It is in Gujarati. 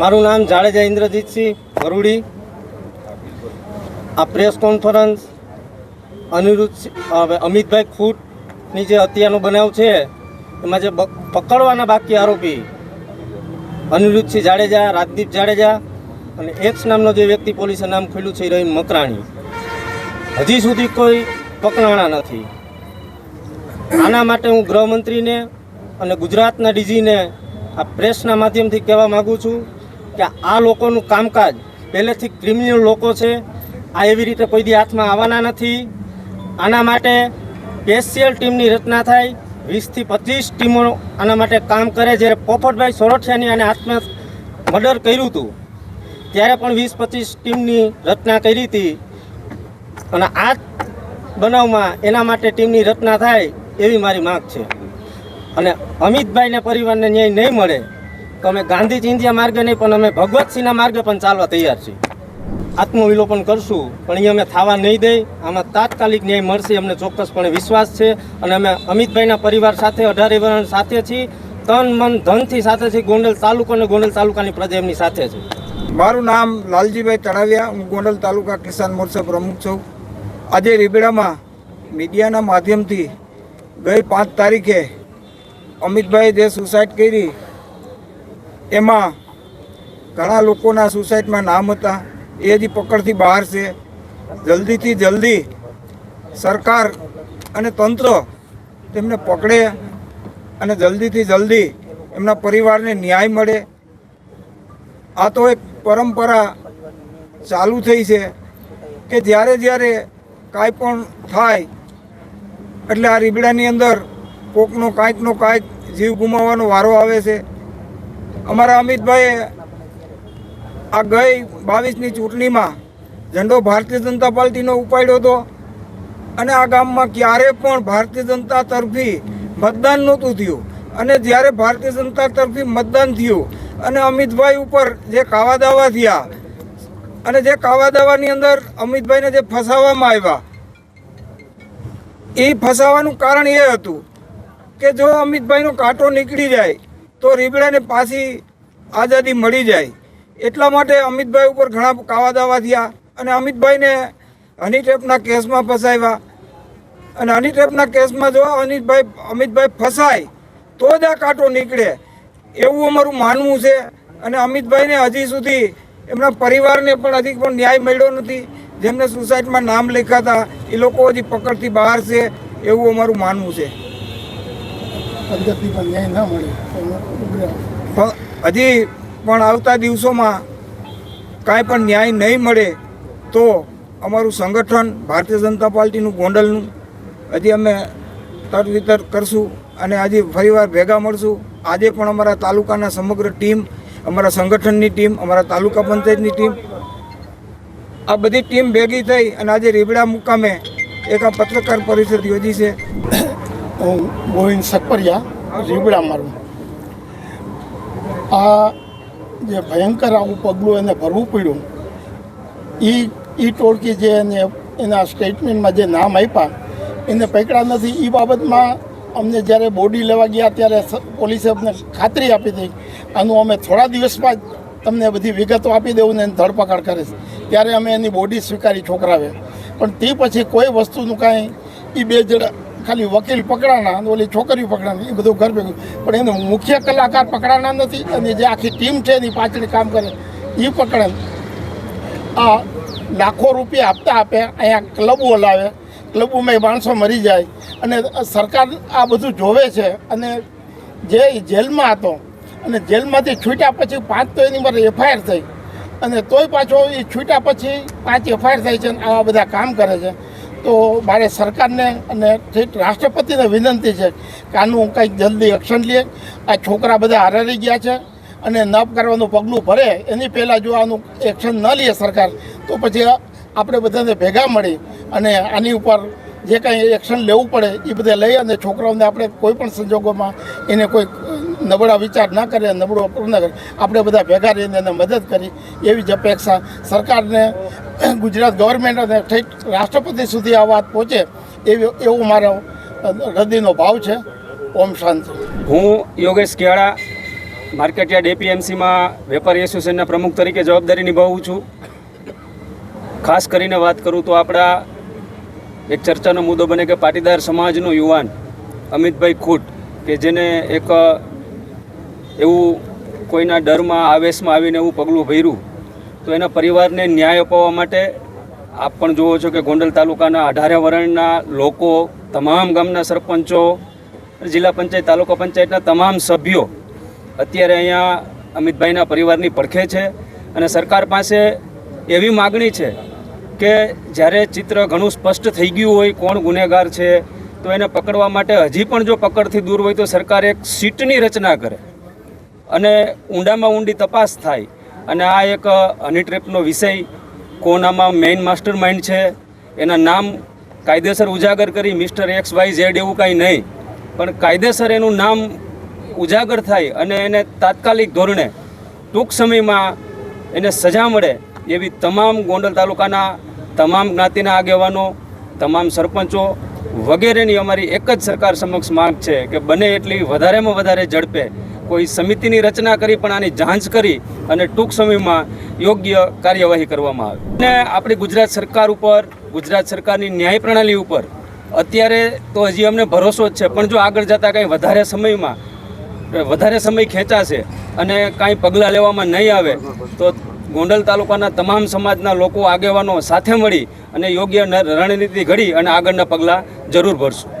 મારું નામ જાડેજા ઇન્દ્રજીતસિંહ વરુડી. આ પ્રેસ કોન્ફરન્સ અનિરુદ્ધ અમિતભાઈ ખૂટની જે હત્યાનો બનાવ છે, એમાં જે પકડવાના બાકી આરોપી અનિરુદ્ધસિંહ જાડેજા, રાજદીપ જાડેજા અને એક્સ નામનો જે વ્યક્તિ પોલીસે નામ ખુલ્યું છે રહીમ મકરાણી. હજી સુધી કોઈ પકડાણા નથી. આના માટે હું ગૃહમંત્રીને અને ગુજરાતના ડીજીને આ પ્રેસના માધ્યમથી કહેવા માગું છું કે આ લોકોનું કામકાજ પહેલેથી ક્રિમિનલ લોકો છે, આ એવી રીતે કોઈ દી હાથમાં આવવાના નથી. આના માટે સ્પેશિયલ ટીમની રચના થાય, વીસથી પચીસ ટીમો આના માટે કામ કરે. જ્યારે પોપટભાઈ સોરઠિયાની આને હાથમાં મર્ડર કર્યું હતું, ત્યારે પણ વીસ પચીસ ટીમની રચના કરી હતી. અને આ બનાવમાં એના માટે ટીમની રચના થાય એવી મારી માગ છે. અને અમિતભાઈને પરિવારને ન્યાય નહીં મળે તો અમે ગાંધી ચિંધ્યા માર્ગે નહીં, પણ અમે ભગવતસિંહના માર્ગે પણ ચાલવા તૈયાર છીએ. આત્મવિલોપન કરશું, પણ એ અમે થવા નહીં દઈ આમાં તાત્કાલિક ન્યાય મળશે, અમને ચોક્કસપણે વિશ્વાસ છે. અને અમે અમિતભાઈના પરિવાર સાથે, અઢારે વર્ણ સાથે છીએ. તન, મન, ધનથી સાથે છીએ. ગોંડલ તાલુકો અને ગોંડલ તાલુકાની પ્રજા એમની સાથે છે. મારું નામ લાલજીભાઈ તળાવિયા. હું ગોંડલ તાલુકા કિસાન મોરચા પ્રમુખ છું. આજે રીબેડામાં મીડિયાના માધ્યમથી ગઈ પાંચ તારીખે અમિતભાઈ જે સુસાઇડ કરી એમાં ઘણા લોકોના સુસાઇડમાં નામ હતા. એ હજી પકડથી બહાર છે. જલ્દીથી જલ્દી સરકાર અને તંત્ર તેમને પકડે અને જલ્દીથી જલ્દી એમના પરિવારને ન્યાય મળે. આ તો એક પરંપરા ચાલુ થઈ છે કે જ્યારે જ્યારે કાંઈ પણ થાય એટલે આ રીબડાની અંદર કોકનો કાંઈકનો કાંઈક જીવ ગુમાવવાનો વારો આવે છે. અમારા અમિતભાઈએ આ ગઈ બાવીસની ચૂંટણીમાં ઝંડો ભારતીય જનતા પાર્ટીનો ઉપાડ્યો હતો. અને આ ગામમાં ક્યારે પણ ભારતીય જનતા તરફી મતદાન નહોતું થયું. અને જ્યારે ભારતીય જનતા તરફી મતદાન થયું અને અમિતભાઈ ઉપર જે કાવા દાવા થયા અને જે કાવા દાવાની અંદર અમિતભાઈને જે ફસાવવામાં આવ્યા, એ ફસાવાનું કારણ એ હતું કે જો અમિતભાઈનો કાંટો નીકળી જાય તો રીબડાને પાછી આઝાદી મળી જાય. એટલા માટે અમિતભાઈ ઉપર ઘણા કાવા દાવા થયા અને અમિતભાઈને હની ટેપના કેસમાં ફસાવ્યા. અને હની ટેપના કેસમાં જો અનિતભાઈ અમિતભાઈ ફસાય તો જ આ કાંટો નીકળે. એવું અમારું માનવું છે. અને અમિતભાઈને હજી સુધી એમના પરિવારને પણ હજી પણ ન્યાય મળ્યો નથી. જેમને સુસાઇડમાં નામ લખ્યા હતા એ લોકો હજી પકડથી બહાર છે. એવું અમારું માનવું છે. પદ્ધતિ પણ ન્યાય ના મળે. પણ હજી પણ આવતા દિવસોમાં કાંઈ પણ ન્યાય નહીં મળે તો અમારું સંગઠન ભારતીય જનતા પાર્ટીનું ગોંડલનું હજી અમે તરવિતર કરશું અને આજે ફરીવાર ભેગા મળશું. આજે પણ અમારા તાલુકાના સમગ્ર ટીમ, અમારા સંગઠનની ટીમ, અમારા તાલુકા પંચાયતની ટીમ, આ બધી ટીમ ભેગી થઈ અને આજે રીબડા મુકામે એક આ પત્રકાર પરિષદ યોજી છે. હું ગોવિંદ સકપરિયા, રીબડા મારું. આ જે ભયંકર આવું પગલું એને ભરવું પડ્યું. એ એ ટોળકી જે એને, એના સ્ટેટમેન્ટમાં જે નામ આપ્યા, એને પકડ્યા નથી. એ બાબતમાં અમને જ્યારે બોડી લેવા ગયા ત્યારે પોલીસે અમને ખાતરી આપી હતી. આનું અમે થોડા દિવસમાં જ તમને બધી વિગતો આપી દેવું ને એની ધરપકડ કરીશ ત્યારે અમે એની બોડી સ્વીકારી છોકરાવે પણ તે પછી કોઈ વસ્તુનું કાંઈ એ બે જણા ખાલી વકીલ પકડાના અને ઓલી છોકરીઓ પકડાના, એ બધું ઘર ભેગું. પણ એનો મુખ્ય કલાકાર પકડાના નથી અને જે આખી ટીમ છે એની પાછળ કામ કરે, એ પકડે. આ લાખો રૂપિયા હપ્તા આપે, અહીંયા ક્લબો લાવે ક્લબોમાં માણસો મરી જાય. અને સરકાર આ બધું જોવે છે અને જે જેલમાં હતો અને જેલમાંથી છૂટ્યા પછી પાંચ તો એની પર એફઆઈઆર થઈ. અને તોય પાછો એ છૂટ્યા પછી પાંચ એફઆઈઆર થઈ છે અને આવા બધા કામ કરે છે. તો મારે સરકારને અને રાષ્ટ્રપતિને વિનંતી છે કે આનું કંઈક જલ્દી એક્શન લે. આ છોકરા બધા હારારી ગયા છે અને ન કરવાનું પગલું ભરે. એની પહેલાં જો આનું એક્શન ન લે સરકાર, તો પછી આપણે બધાને ભેગા મળી અને આની ઉપર જે કાંઈ એક્શન લેવું પડે, એ બધે લઈ અને છોકરાઓને આપણે કોઈ પણ સંજોગોમાં એને કોઈ નબળા વિચાર ન કરે, નબળો ન કરે. આપણે બધા ભેગા રહીને એને મદદ કરી. એવી જ અપેક્ષા સરકારને ગુજરાત ગવર્મેન્ટ અને રાષ્ટ્રપતિ સુધી આ વાત પહોંચે એવી એવો મારો હૃદયનો ભાવ છે. ઓમ શાંતિ. હું યોગેશ કેળા માર્કેટયાર્ડ એપીએમસીમાં વેપારી એસોસિએશનના પ્રમુખ તરીકે જવાબદારી નિભાવું છું. ખાસ કરીને વાત કરું તો આપણા એક ચર્ચાનો મુદ્દો બને કે પાટીદાર સમાજનો યુવાન અમિતભાઈ ખૂટ, કે જેને એક એવું કોઈના ડરમાં આવેશમાં આવીને એવું પગલું ભર્યું તો એના પરિવારને ન્યાય અપાવવા માટે આપ પણ જુઓ છો કે ગોંડલ તાલુકાના અઢારે વરણના લોકો, તમામ ગામના સરપંચો જિલ્લા પંચાયત, તાલુકા પંચાયતના તમામ સભ્યો અત્યારે અહીંયા અમિતભાઈના પરિવારની પડખે છે અને સરકાર પાસે એવી માગણી છે કે જ્યારે ચિત્ર ઘણું સ્પષ્ટ થઈ ગયું હોય કોણ ગુનેગાર છે, તો એને પકડવા માટે હજી પણ જો પકડથી દૂર હોય તો સરકાર એક સીટની રચના કરે અને ઊંડામાં ઊંડી તપાસ થાય. અને આ એક હની ટ્રેપનો વિષય કોનામાં મેઇન માસ્ટર માઇન્ડ છે, એના નામ કાયદેસર ઉજાગર કરી મિસ્ટર એક્સ વાય ઝેડ એવું કાંઈ નહીં, પણ કાયદેસર એનું નામ ઉજાગર થાય અને એને તાત્કાલિક ધોરણે ટૂંક સમયમાં એને સજા મળે એવી તમામ ગોંડલ તાલુકાના તમામ જ્ઞાતિના આગેવાનો, તમામ સરપંચો વગેરેની અમારી એક જ સરકાર સમક્ષ માંગ છે કે બને એટલી વધારેમાં વધારે ઝડપે કોઈ સમિતિની રચના કરી, પણ આની જાંચ કરી અને ટૂંક સમયમાં યોગ્ય કાર્યવાહી કરવામાં આવે. અને આપણી ગુજરાત સરકાર ઉપર, ગુજરાત સરકારની ન્યાય પ્રણાલી ઉપર અત્યારે તો હજી અમને ભરોસો જ છે, પણ જો આગળ જતાં કંઈ વધારે સમયમાં, વધારે સમય ખેંચાશે અને કાંઈ પગલાં લેવામાં નહીં આવે, તો ગોંડલ તાલુકાના તમામ સમાજના લોકો આગેવાનો સાથે મળી અને યોગ્ય રણનીતિ ઘડી અને આગળના પગલાં જરૂર ભરશું.